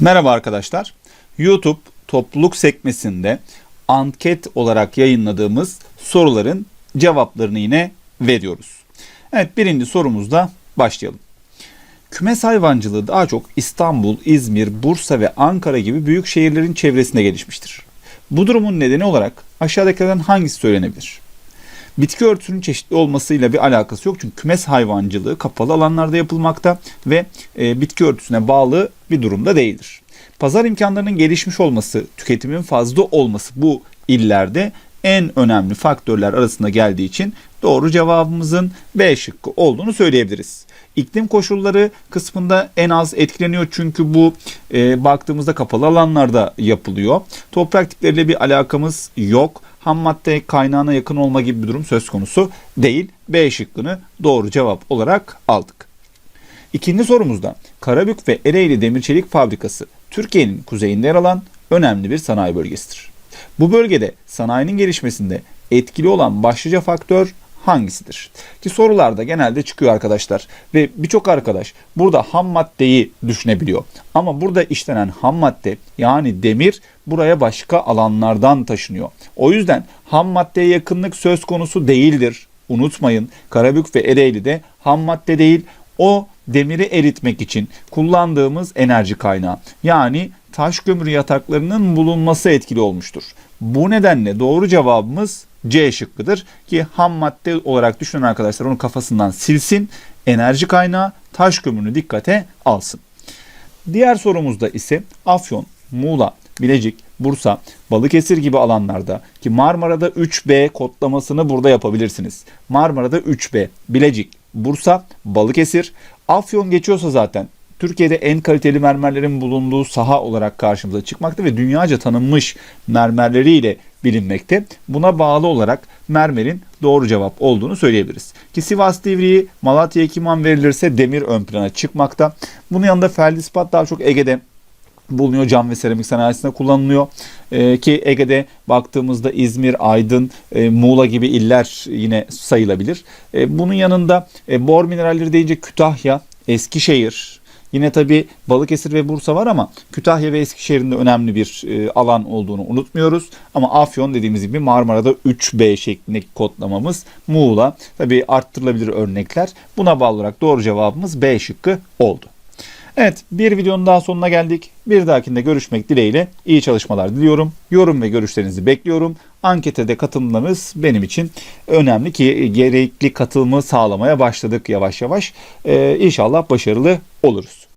Merhaba arkadaşlar. YouTube topluluk sekmesinde anket olarak yayınladığımız soruların cevaplarını yine veriyoruz. Evet birinci sorumuzda başlayalım. Kümes hayvancılığı daha çok İstanbul, İzmir, Bursa ve Ankara gibi büyük şehirlerin çevresinde gelişmiştir. Bu durumun nedeni olarak aşağıdakilerden hangisi söylenebilir? Bitki örtüsünün çeşitli olmasıyla bir alakası yok. Çünkü kümes hayvancılığı kapalı alanlarda yapılmakta ve e, bitki örtüsüne bağlı bir durumda değildir. Pazar imkanlarının gelişmiş olması, tüketimin fazla olması bu illerde en önemli faktörler arasında geldiği için doğru cevabımızın B şıkkı olduğunu söyleyebiliriz. İklim koşulları kısmında en az etkileniyor çünkü bu e, baktığımızda kapalı alanlarda yapılıyor. Toprak tipleriyle bir alakamız yok. Ham madde kaynağına yakın olma gibi bir durum söz konusu değil. B şıkkını doğru cevap olarak aldık. İkinci sorumuzda Karabük ve Ereğli Demir Çelik Fabrikası Türkiye'nin kuzeyinde yer alan önemli bir sanayi bölgesidir. Bu bölgede sanayinin gelişmesinde etkili olan başlıca faktör hangisidir? Ki sorularda genelde çıkıyor arkadaşlar ve birçok arkadaş burada ham maddeyi düşünebiliyor. Ama burada işlenen ham madde yani demir buraya başka alanlardan taşınıyor. O yüzden ham maddeye yakınlık söz konusu değildir. Unutmayın Karabük ve Ereğli'de ham madde değil o demiri eritmek için kullandığımız enerji kaynağı. Yani taş kömürü yataklarının bulunması etkili olmuştur. Bu nedenle doğru cevabımız C şıkkıdır ki ham madde olarak düşünen arkadaşlar onu kafasından silsin. Enerji kaynağı taş kömürünü dikkate alsın. Diğer sorumuzda ise Afyon, Muğla, Bilecik, Bursa, Balıkesir gibi alanlarda ki Marmara'da 3B kodlamasını burada yapabilirsiniz. Marmara'da 3B, Bilecik, Bursa, Balıkesir, Afyon geçiyorsa zaten Türkiye'de en kaliteli mermerlerin bulunduğu saha olarak karşımıza çıkmakta ve dünyaca tanınmış mermerleriyle bilinmekte. Buna bağlı olarak mermerin doğru cevap olduğunu söyleyebiliriz. Ki Sivas Divriği Malatya Ekiman verilirse demir ön plana çıkmakta. Bunun yanında feldispat daha çok Ege'de bulunuyor. Cam ve seramik sanayisinde kullanılıyor. Ee, ki Ege'de baktığımızda İzmir, Aydın, e, Muğla gibi iller yine sayılabilir. E, bunun yanında e, bor mineralleri deyince Kütahya, Eskişehir, Yine tabi Balıkesir ve Bursa var ama Kütahya ve Eskişehir'in de önemli bir e, alan olduğunu unutmuyoruz. Ama Afyon dediğimiz gibi Marmara'da 3B şeklindeki kodlamamız Muğla. Tabi arttırılabilir örnekler. Buna bağlı olarak doğru cevabımız B şıkkı oldu. Evet bir videonun daha sonuna geldik. Bir dahakinde görüşmek dileğiyle iyi çalışmalar diliyorum. Yorum ve görüşlerinizi bekliyorum. Ankete de katılımlarınız benim için önemli ki gerekli katılımı sağlamaya başladık yavaş yavaş. Ee, inşallah başarılı oluruz.